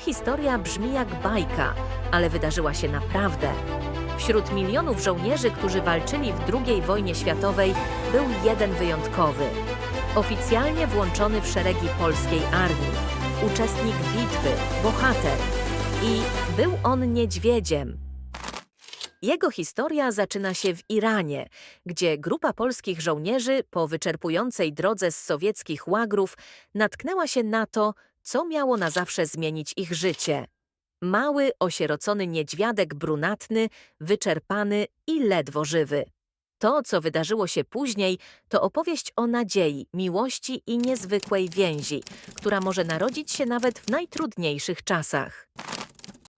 historia brzmi jak bajka, ale wydarzyła się naprawdę. Wśród milionów żołnierzy, którzy walczyli w II wojnie światowej, był jeden wyjątkowy. Oficjalnie włączony w szeregi polskiej armii, uczestnik bitwy, bohater. I był on niedźwiedziem. Jego historia zaczyna się w Iranie, gdzie grupa polskich żołnierzy po wyczerpującej drodze z sowieckich łagrów natknęła się na to, co miało na zawsze zmienić ich życie. Mały, osierocony niedźwiadek brunatny, wyczerpany i ledwo żywy. To, co wydarzyło się później, to opowieść o nadziei, miłości i niezwykłej więzi, która może narodzić się nawet w najtrudniejszych czasach.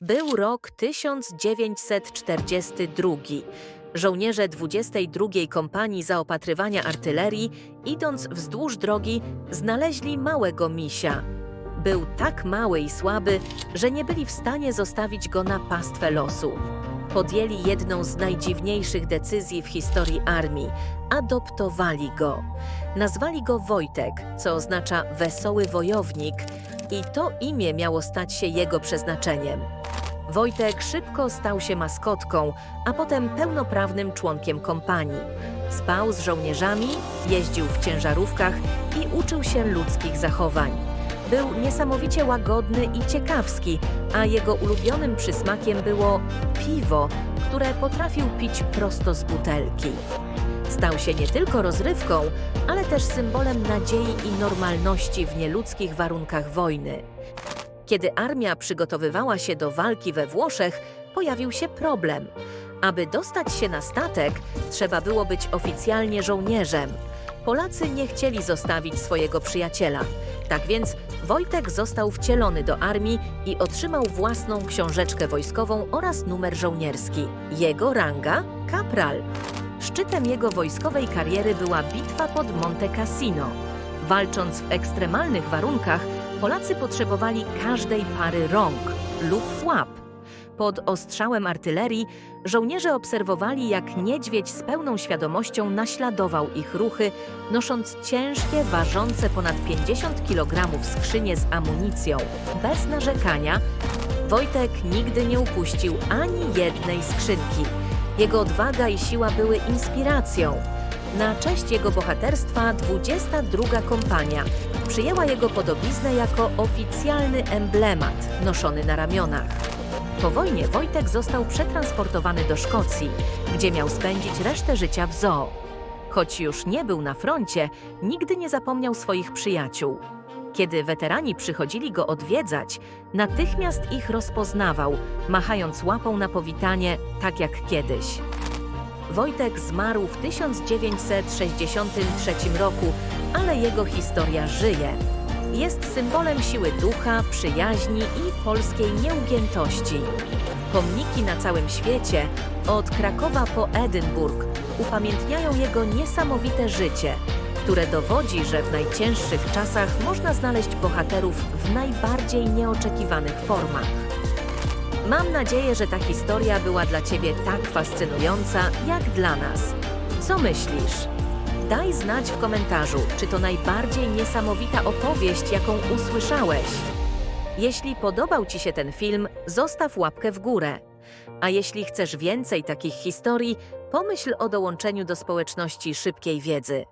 Był rok 1942. Żołnierze 22 Kompanii Zaopatrywania Artylerii, idąc wzdłuż drogi, znaleźli małego misia. Był tak mały i słaby, że nie byli w stanie zostawić go na pastwę losu. Podjęli jedną z najdziwniejszych decyzji w historii armii adoptowali go. Nazwali go Wojtek, co oznacza wesoły wojownik, i to imię miało stać się jego przeznaczeniem. Wojtek szybko stał się maskotką, a potem pełnoprawnym członkiem kompanii. Spał z żołnierzami, jeździł w ciężarówkach i uczył się ludzkich zachowań. Był niesamowicie łagodny i ciekawski, a jego ulubionym przysmakiem było piwo, które potrafił pić prosto z butelki. Stał się nie tylko rozrywką, ale też symbolem nadziei i normalności w nieludzkich warunkach wojny. Kiedy armia przygotowywała się do walki we Włoszech, pojawił się problem. Aby dostać się na statek, trzeba było być oficjalnie żołnierzem. Polacy nie chcieli zostawić swojego przyjaciela. Tak więc Wojtek został wcielony do armii i otrzymał własną książeczkę wojskową oraz numer żołnierski. Jego ranga kapral. Szczytem jego wojskowej kariery była bitwa pod Monte Cassino. Walcząc w ekstremalnych warunkach, Polacy potrzebowali każdej pary rąk lub łap. Pod ostrzałem artylerii żołnierze obserwowali, jak niedźwiedź z pełną świadomością naśladował ich ruchy, nosząc ciężkie, ważące ponad 50 kg skrzynie z amunicją. Bez narzekania Wojtek nigdy nie upuścił ani jednej skrzynki. Jego odwaga i siła były inspiracją. Na cześć jego bohaterstwa 22 kompania przyjęła jego podobiznę jako oficjalny emblemat noszony na ramionach. Po wojnie Wojtek został przetransportowany do Szkocji, gdzie miał spędzić resztę życia w zoo. Choć już nie był na froncie, nigdy nie zapomniał swoich przyjaciół. Kiedy weterani przychodzili go odwiedzać, natychmiast ich rozpoznawał, machając łapą na powitanie, tak jak kiedyś. Wojtek zmarł w 1963 roku, ale jego historia żyje. Jest symbolem siły ducha, przyjaźni i polskiej nieugiętości. Pomniki na całym świecie, od Krakowa po Edynburg, upamiętniają jego niesamowite życie, które dowodzi, że w najcięższych czasach można znaleźć bohaterów w najbardziej nieoczekiwanych formach. Mam nadzieję, że ta historia była dla Ciebie tak fascynująca, jak dla nas. Co myślisz? Daj znać w komentarzu, czy to najbardziej niesamowita opowieść, jaką usłyszałeś. Jeśli podobał Ci się ten film, zostaw łapkę w górę. A jeśli chcesz więcej takich historii, pomyśl o dołączeniu do społeczności szybkiej wiedzy.